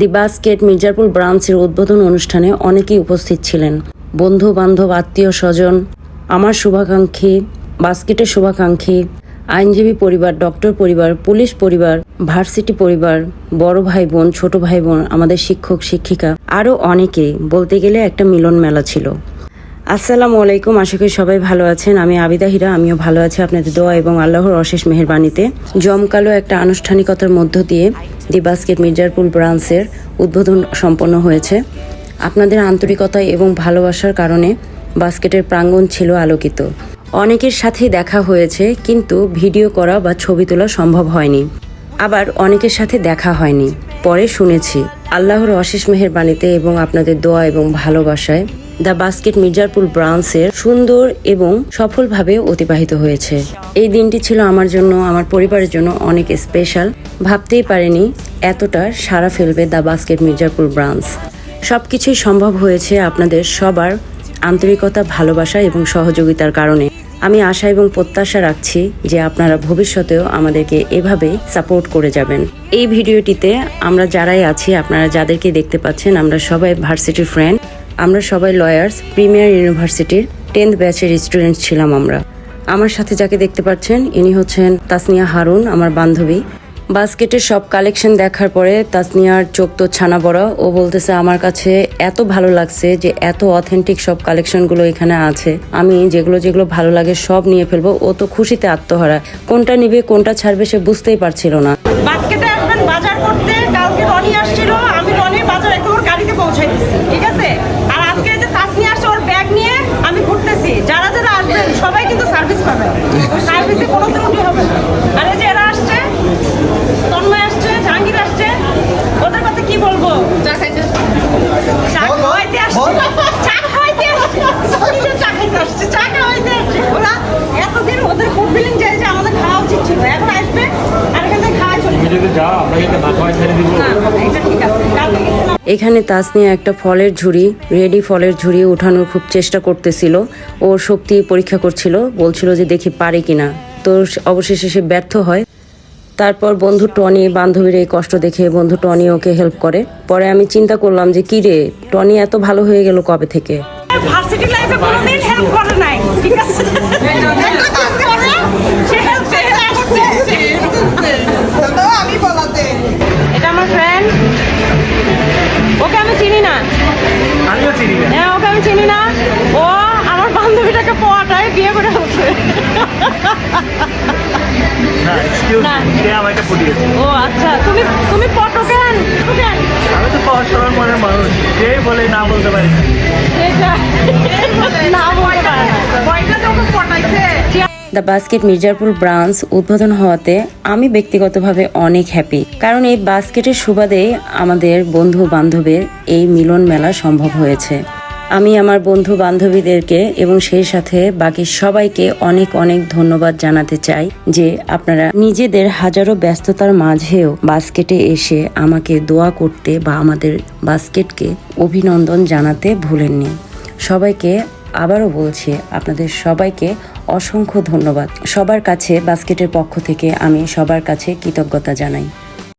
দি basket Mirzapur ব্রাঞ্চের উদ্বোধন অনুষ্ঠানে অনেকেই উপস্থিত ছিলেন। বন্ধু বান্ধব আত্মীয় স্বজন, আমার শুভাকাঙ্ক্ষী, বাস্কেটের শুভাকাঙ্ক্ষী, আইনজীবী পরিবার, ডক্টর পরিবার, পুলিশ পরিবার, ভার্সিটি পরিবার, বড় ভাই বোন ছোট ভাই বোন আমাদের শিক্ষক, শিক্ষিকা, আরও অনেকেই বলতে গেলে একটা মিলন মেলা ছিল। আসসালামু আলাইকুম, আশা করি সবাই ভালো আছেন। আমি আবিদা হিরা, আমিও ভালো আছি আপনাদের দোয়া এবং আল্লাহর অশেষ মেহেরবানিতে। জমকালো একটা আনুষ্ঠানিকতার মধ্য দিয়ে দি বাস্কেট মির্জারপুর ব্রাঞ্চের উদ্বোধন সম্পন্ন হয়েছে। আপনাদের আন্তরিকতা এবং ভালোবাসার কারণে বাস্কেটের প্রাঙ্গণ ছিল আলোকিত। অনেকের সাথেই দেখা হয়েছে, কিন্তু ভিডিও করা বা ছবি তোলা সম্ভব হয়নি। আবার অনেকের সাথে দেখা হয়নি। পরে শুনেছি, আল্লাহর অশেষ মেহেরবানিতে এবং আপনাদের দোয়া এবং ভালোবাসায় দ্য বাস্কেট মির্জারপুর ব্রাঞ্চের সুন্দর এবং সফলভাবে অতিবাহিত হয়েছে। এই দিনটি ছিল আমার জন্য, আমার পরিবারের জন্য অনেক স্পেশাল ভাবতেই পারিনি এতটা সারা ফেলবে দ্য বাস্কেট মির্জারপুর ব্রাঞ্চ। সব কিছুই সম্ভব হয়েছে আপনাদের সবার আন্তরিকতা, ভালোবাসা এবং সহযোগিতার কারণে। আমি আশা এবং প্রত্যাশা রাখছি যে আপনারা ভবিষ্যতেও আমাদেরকে এভাবেই সাপোর্ট করে যাবেন। এই ভিডিওটিতে আমরা যারাই আছি, আপনারা যাদেরকে দেখতে পাচ্ছেন, আমরা সবাই ভার্সিটি ফ্রেন্ড আমরা সবাই লয়ার্স প্রিমিয়ার ইউনিভার্সিটির টেন্থ ব্যাচের স্টুডেন্ট ছিলাম আমরা। আমার সাথে যাকে দেখতে পাচ্ছেন, ইনি হচ্ছেন তাসনিয়া হারুন, আমার বান্ধবী। বাস্কেটের সব কালেকশন দেখার পরে তাসনিয়ার চোখ তো ছানা বড়া। ও বলতেছে, আমার কাছে এত ভালো লাগছে যে এত অথেন্টিক সব কালেকশনগুলো এখানে আছে। আমি যেগুলো যেগুলো ভালো লাগে সব নিয়ে ফেলব। ও তো খুশিতে আত্মহারা। কোনটা নিবে, কোনটা ছাড়বে সে বুঝতেই পারছিল না বাস্কেটে আসবেন বাজার করতে কালকে রনি আসছিল আমি রনির বাজার একটু ওর গাড়িতে পৌঁছাই দিচ্ছি ঠিক আছে আর আজকে এই যে তাসনি আসছে ওর ব্যাগ নিয়ে আমি ঘুরতেছি যারা যারা আসবেন সবাই কিন্তু সার্ভিস পাবেন সার্ভিসে কোনো ত্রুটি হবে না। আর এই যে এরা আসছে তন্ময় আসছে জাহাঙ্গীর আসছে ওদের কথা কি বলব? চা খাইতে চা খাওয়াইতে আসছে। চা খাওয়াইতে আসছে। চা খাইতে আসছে চা খাওয়াইতে আসছে। ওরা এতদিন ওদের ফুড বিলিং যায় যে আমাদের খাওয়া উচিত ছিল। এখন আসবে আর এখান থেকে খাওয়া চলে যদি যাও আমরা কিন্তু ভাত খাওয়াই ছেড়ে দিব। না এটা ঠিক আছে। কালকে গেছিলাম এখানে তাসনিয়া একটা ফলের ঝুড়ি রেডি ফলের ঝুড়ি ওঠানোর খুব চেষ্টা করতেছিল। ওর শক্তি পরীক্ষা করছিল বলছিল যে দেখি পারে কিনা। তো অবশেষে সে ব্যর্থ হয়। তারপর বন্ধু টনি বান্ধবীর এই কষ্ট দেখে বন্ধু টনি ওকে হেল্প করে। পরে আমি চিন্তা করলাম যে কি রে টনি এত ভালো হয়ে গেল কবে থেকে? ভার্সিটি লাইফে কোনোদিন হেল্প করে নাই ঠিক আছে? না এক্সকিউজ কে আমাকে পড়িয়েছে? ও আচ্ছা তুমি তুমি পটো কেন আমি তো মনের মানুষ যেই বলে না বলতে পারি? না। বলতে পারে দ্য বাস্কেট মির্জারপুর ব্রাঞ্চ উদ্বোধন হওয়াতে আমি ব্যক্তিগতভাবে অনেক হ্যাপি কারণ এই বাস্কেটের সুবাদে আমাদের বন্ধু বান্ধবের এই মিলন মেলা সম্ভব হয়েছে। আমি আমার বন্ধু বান্ধবীদেরকে এবং সেই সাথে বাকি সবাইকে অনেক অনেক ধন্যবাদ জানাতে চাই যে আপনারা নিজেদের হাজারো ব্যস্ততার মাঝেও বাস্কেটে এসে আমাকে দোয়া করতে বা আমাদের বাস্কেটকে অভিনন্দন জানাতে ভুলেননি। সবাইকে আবারও বলছি, আপনাদের সবাইকে অসংখ্য ধন্যবাদ। সবার কাছে, বাস্কেটের পক্ষ থেকে আমি সবার কাছে কৃতজ্ঞতা জানাই।